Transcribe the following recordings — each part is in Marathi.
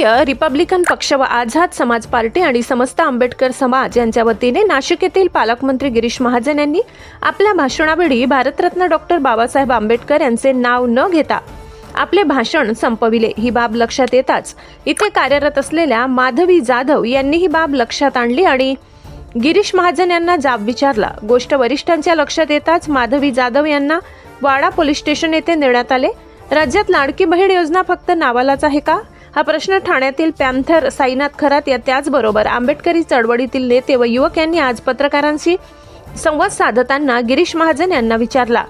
भारतीय रिपब्लिकन पक्ष व आझाद समाज पार्टी आणि समस्त आंबेडकर समाज यांच्या वतीने नाशिक येथील पालकमंत्री गिरीश महाजन यांनी आपल्या भाषणावेळी भारतरत्न डॉक्टर बाबासाहेब आंबेडकर यांचे नाव न घेता आपले भाषण संपविले. ही बाब लक्षात येताच इथे कार्यरत असलेल्या माधवी जाधव यांनी ही बाब लक्षात आणली आणि गिरीश महाजन यांना जाब विचारला. गोष्ट वरिष्ठांच्या लक्षात येताच माधवी जाधव यांना वाडा पोलीस स्टेशन येथे नेण्यात आले. राज्यात लाडकी बहीण योजना फक्त नावालाच आहे का? हा प्रश्न ठाण्यातील पॅन्थर साईनाथ खरात या त्याचबरोबर आंबेडकरी चळवळीतील नेते व युवक यांनी आज पत्रकारांशी संवाद साधताना गिरीश महाजन यांना विचारला.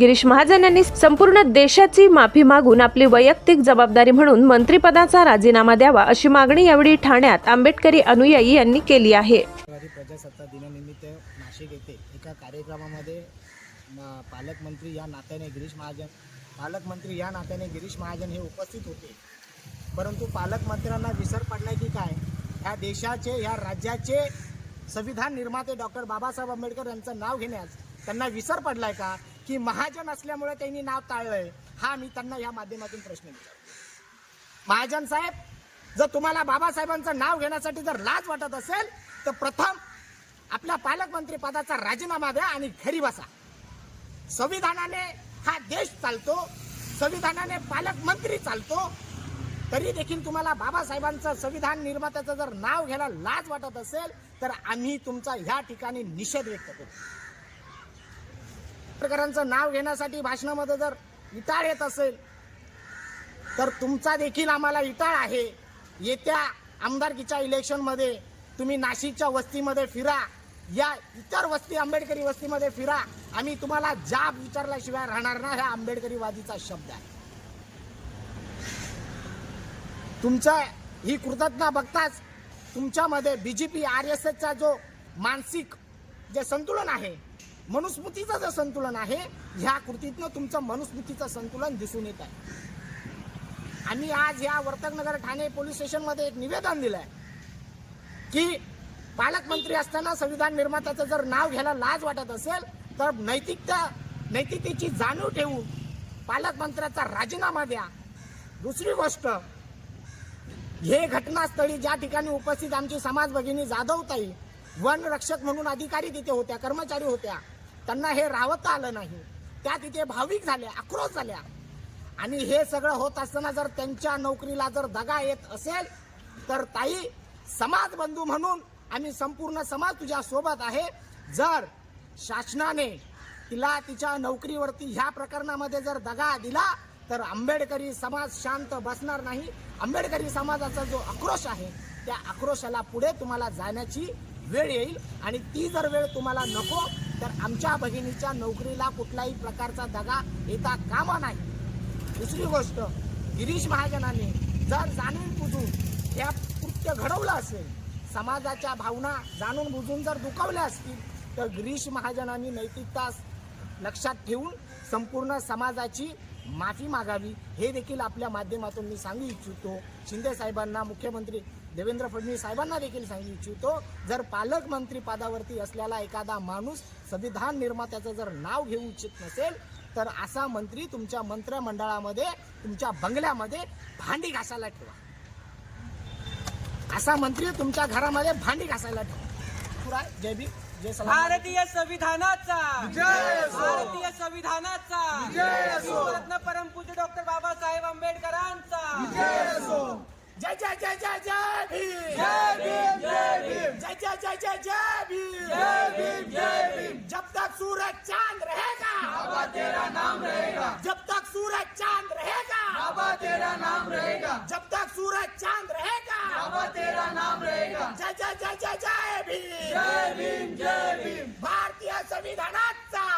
गिरीश महाजन यांनी संपूर्ण देशाची माफी मागून आपली वैयक्तिक जबाबदारी म्हणून मंत्रिपदाचा राजीनामा द्यावा अशी मागणी यावेळी ठाण्यात आंबेडकरी अनुयायी यांनी केली आहे. रविवारी प्रजासत्ताक दिनानिमित्त नाशिक येथे एका कार्यक्रमामध्ये पालकमंत्री या नात्याने गिरीश महाजन पालकमंत्री या नात्याने गिरीश महाजन हे उपस्थित होते. परंतु पालकमंत्र्यांना विसर पडलाय की काय? ह्या देशाचे ह्या राज्याचे संविधान निर्माते डॉक्टर बाबासाहेब आंबेडकर यांचं नाव घेण्यास त्यांना विसर पडलाय का? की महाजन असल्यामुळे त्यांनी नाव टाळलंय? हा मी त्यांना या माध्यमातून प्रश्न विचारतो. महाजन साहेब जर तुम्हाला बाबासाहेबांचं नाव घेण्यासाठी जर लाज वाटत असेल तर प्रथम आपल्या पालकमंत्री पदाचा राजीनामा द्या आणि घरी बसा. संविधानाने हा देश चालतो संविधानाने पालकमंत्री चालतो तरी देखील तुम्हाला बाबासाहेबांचं संविधान निर्मात्याचं जर नाव घ्यायला लाज वाटत असेल तर आम्ही तुमचा ह्या ठिकाणी निषेध व्यक्त करू पत्रकारांचं नाव घेण्यासाठी भाषणामध्ये जर इटाळ येत असेल तर तुमचा देखील आम्हाला इटाळ आहे. येत्या आमदारकीच्या इलेक्शनमध्ये तुम्ही नाशिकच्या वस्तीमध्ये फिरा या इतर वस्ती आंबेडकरी वस्तीमध्ये फिरा. आम्ही तुम्हाला जाब विचारल्याशिवाय राहणार ना ह्या आंबेडकरीवादीचा शब्द आहे. तुमचं ही कृतज्ञता बघताच तुमच्यामध्ये B J P R S एसचा जो मानसिक जे संतुलन आहे मनुस्मृतीचं जे संतुलन आहे ह्या कृतीतनं तुमचं मनुस्मृतीचं संतुलन दिसून येत आहे. आम्ही आज या वर्तकनगर ठाणे पोलीस स्टेशनमध्ये एक निवेदन दिलं आहे की पालकमंत्री असताना संविधान निर्मात्याचं जर नाव घ्यायला लाज वाटत असेल तर नैतिकता नैतिकतेची जाणीव ठेवून पालकमंत्र्याचा राजीनामा द्या. दुसरी गोष्ट हे घटनास्थळी ज्या ठिकाणी उपस्थित आमची समाज भगिनी जाधवताई वन रक्षक म्हणून अधिकारी तिथे होत्या कर्मचारी होत्या त्यांना हे राहता आलं नाही. त्या तिथे भाविक झाल्या आक्रोश झाल्या. आणि हे सगळं होत असताना जर त्यांच्या नोकरीला जर दगा येत असेल तर ताई समाज बंधू म्हणून आम्ही संपूर्ण समाज तुझ्या सोबत आहे. जर शासनाने तिला तिच्या नोकरीवरती ह्या प्रकरणामध्ये जर दगा दिला तर आंबेडकरी समाज शांत बसणार नाही. आंबेडकरी समाजाचा जो आक्रोश आहे त्या आक्रोशाला पुढे तुम्हाला जाण्याची वेळ येईल. आणि ती जर वेळ तुम्हाला नको तर आमच्या भगिनीच्या नोकरीला कुठलाही प्रकारचा दगा येता कामा नाही. दुसरी गोष्ट गिरीश महाजनाने जर जाणून बुजून या कृत्य घडवलं असेल समाजाच्या भावना जाणून बुजून जर दुखावल्या असतील तर गिरीश महाजनांनी नैतिकता लक्षात ठेवून संपूर्ण समाजाची माफी मागावी हे देखील आपल्या माध्यमातून मी सांगू इच्छितो. शिंदे साहेबांना मुख्यमंत्री देवेंद्र फडणवीस साहेबांना देखील सांगू इच्छितो. जर पालकमंत्री पदावरती असलेला एखादा माणूस संविधान निर्मात्याचं जर नाव घेऊ इच्छित नसेल तर असा मंत्री तुमच्या मंत्रिमंडळामध्ये तुमच्या बंगल्यामध्ये भांडी घासायला ठेवा. असा मंत्री तुमच्या घरामध्ये भांडी घासायला ठेवा. पुरा जय भीम जय सलाम. भारतीय संविधानाचा. भारतीय संविधानाचा. परमपूज्य डॉक्टर बाबासाहेब आंबेडकरांचा जय जय जय जय जय भीम जय भीम जय भीम जय जय जय जय जय भीम जय भीम जय भीम जब तक सूरज चाँद रहेगा बाबा तेरा नाम रहेगा जब तक सूरज चाँद रहेगा बाबा तेरा नाम रहेगा जब तक सूरज चाँद रहेगा बाबा तेरा नाम रहेगा जय जय जय जय जय भीम जय भीम जय भीम भारतीय संविधानाचा